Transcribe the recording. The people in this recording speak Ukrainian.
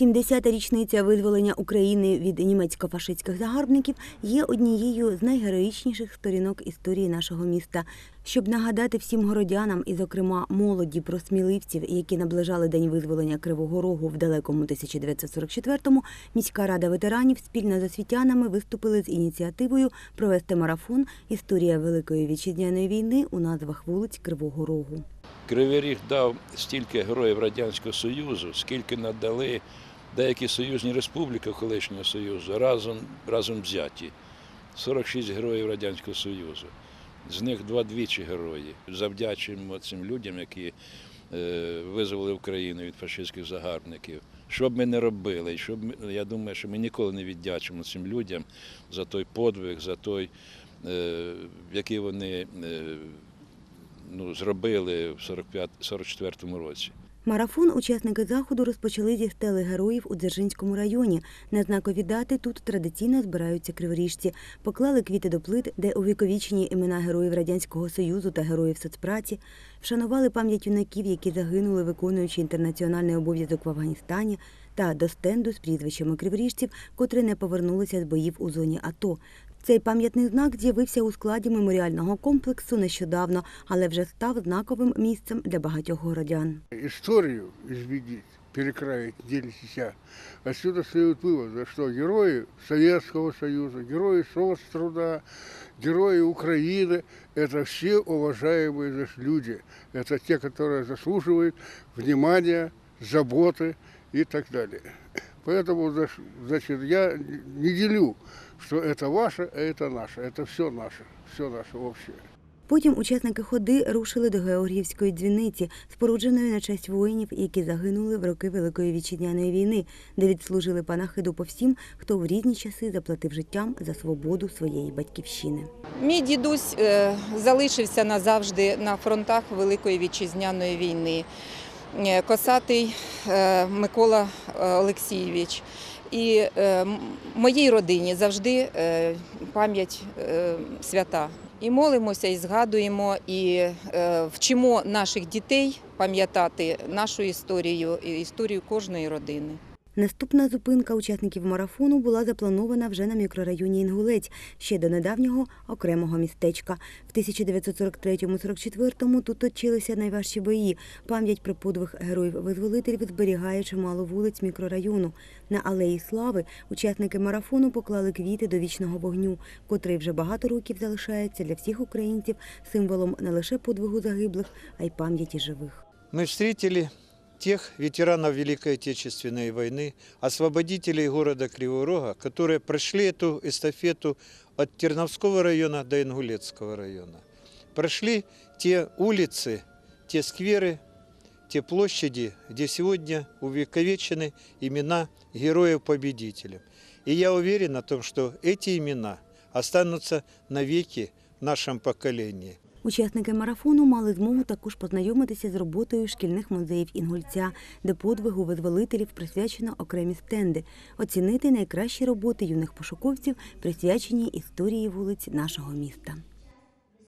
70-та річниця визволення України від німецько-фашистських загарбників є однією з найгероїчніших сторінок історії нашого міста. Щоб нагадати всім городянам, і, зокрема, молоді про сміливців, які наближали день визволення Кривого Рогу в далекому 1944-му, міська рада ветеранів спільно з освітянами виступили з ініціативою провести марафон Історія Великої вітчизняної війни у назвах вулиць Кривого Рогу. Кривий Ріг дав стільки героїв Радянського Союзу, скільки надали деякі союзні республіки колишнього Союзу разом, разом взяті. 46 героїв Радянського Союзу. З них два двічі герої. Завдячуємо цим людям, які е, визволили Україну від фашистських загарбників. Що б ми не робили, і що б ми, я думаю, що ми ніколи не віддячимо цим людям за той подвиг, за той, е, який вони е, ну, зробили в 45 44-му році. Марафон учасники заходу розпочали зі стели героїв у Дзержинському районі. На знакові дати тут традиційно збираються криворіжці, поклали квіти до плит, де увіковічені імена героїв Радянського Союзу та героїв соцпраці, вшанували пам'ять юнаків, які загинули, виконуючи інтернаціональний обов'язок в Афганістані, та до стенду з прізвищами криворіжців, котрі не повернулися з боїв у зоні АТО. Цей пам'ятний знак з'явився у складі меморіального комплексу нещодавно, але вже став знаковим місцем для багатьох городян. историю изменить, перекраить нельзя. Отсюда следует вывод, что герои Советского Союза, герои соцтруда, герои Украины – это все уважаемые значит, люди. Это те, которые заслуживают внимания, заботы и так далее. Поэтому, знаешь, значит, я не делю, что это ваше, а это наше. Это все наше, все наше общее. Потім учасники ходи рушили до Георгіївської дзвіниці, спорудженої на честь воїнів, які загинули в роки Великої вітчизняної війни, де відслужили панахиду по всім, хто в різні часи заплатив життям за свободу своєї батьківщини. Мій дідусь е, залишився назавжди на фронтах Великої вітчизняної війни. Е, Косатий е, Микола е, Олексійович. І моїй родині завжди пам'ять свята. І молимося, і згадуємо, і вчимо наших дітей пам'ятати нашу історію і історію кожної родини. Наступна зупинка учасників марафону була запланована вже на мікрорайоні Інгулець, ще до недавнього окремого містечка. В 1943-44 тут точилися найважчі бої. Пам'ять про подвиг героїв-визволителів зберігає чимало вулиць мікрорайону. На алеї Слави учасники марафону поклали квіти до вічного вогню, котрий вже багато років залишається для всіх українців символом не лише подвигу загиблих, а й пам'яті живих. Мы встретили тех ветеранов Великой Отечественной войны, освободителей города Кривого Рога, которые прошли эту эстафету от Терновского района до Ингулецкого района. Прошли те улицы, те скверы, те площади, где сегодня увековечены имена героев-победителей. И я уверен о том, что эти имена останутся навеки в нашем поколении. Учасники марафону мали змогу також познайомитися з роботою шкільних музеїв Інгульця, де подвигу визволителів присвячено окремі стенди, оцінити найкращі роботи юних пошуковців, присвячені історії вулиць нашого міста.